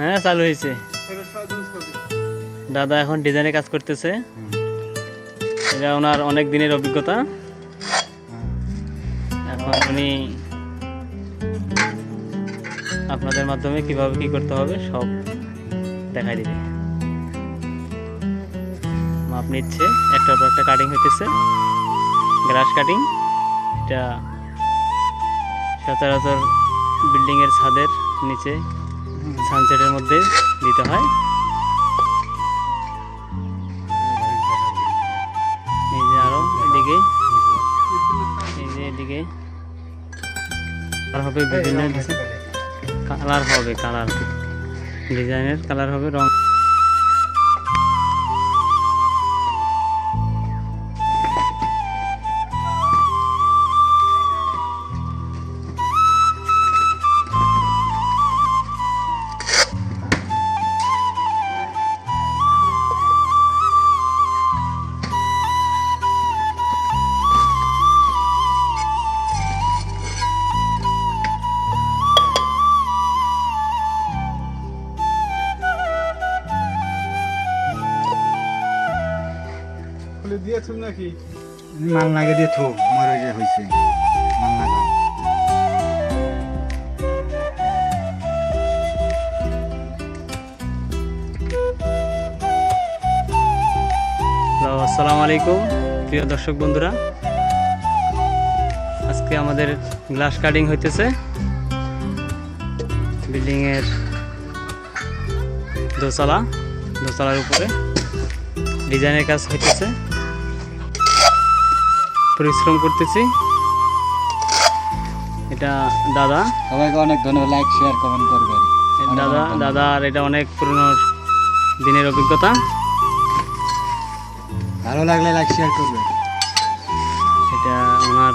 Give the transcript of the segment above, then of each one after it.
হ্যাঁ চালু হয়েছে। দাদা এখন ডিজাইনে কাজ করতেছে। এটা ওনার অনেক দিনের অভিজ্ঞতা। এখন উনি আপনাদের মাধ্যমে কীভাবে কি করতে হবে সব দেখাই দিবে। মাপ নিচ্ছে, একটার পর একটা কাটিং হইতেছে। গ্রাস কাটিং এটা সচরাচর বিল্ডিংয়ের ছাদের নিচে সানসেটের মধ্যে দিতে হয়। এই যে আরও এদিকে এই যে এদিকে। আর হবে বিভিন্ন কালার হবে কালার ডিজাইনের কালার হবে রং দিয়েছেন নাকি? মাল লাগে দিয়ে থো মরে যে হয়েছে মাল লাগা। আসসালামু আলাইকুম প্রিয় দর্শক বন্ধুরা। আজকে আমাদের গ্লাস কাটিং হইতেছে। বিল্ডিংয়ের দোতলা দোতলার উপরে ডিজাইনের কাজ হইতেছে। পরিশ্রম করতেছি। এটা দাদা। সবাইকে অনেক ধন্যবাদ লাইক শেয়ার কমেন্ট করবেন। দাদা দাদা আর এটা অনেক পুরনো দিনের অভিজ্ঞতা। ভালো লাগলে লাইক শেয়ার করবেন। এটা ওনার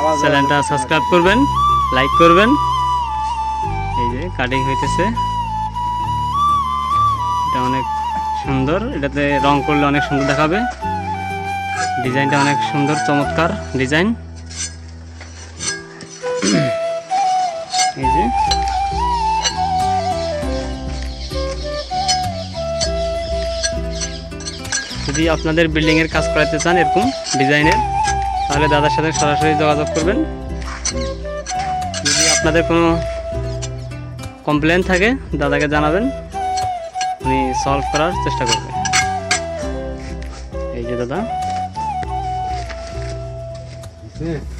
আবার চ্যানেলটা সাবস্ক্রাইব করবেন লাইক করবেন। এই যে কাটিং হইতেছে। এটা অনেক সুন্দর। এটাতে রং করলে অনেক সুন্দর দেখাবে। ডিজাইনটা অনেক সুন্দর, চমৎকার ডিজাইন। এই যে। যদি আপনাদের বিল্ডিংয়ের কাজ করাতে চান এরকম ডিজাইনের, তাহলে দাদার সাথে সরাসরি যোগাযোগ করবেন। যদি আপনাদের কোনো কমপ্লেন থাকে, দাদাকে জানাবেন। উনি সলভ করার চেষ্টা করবে। এই যে দাদা। 嗯。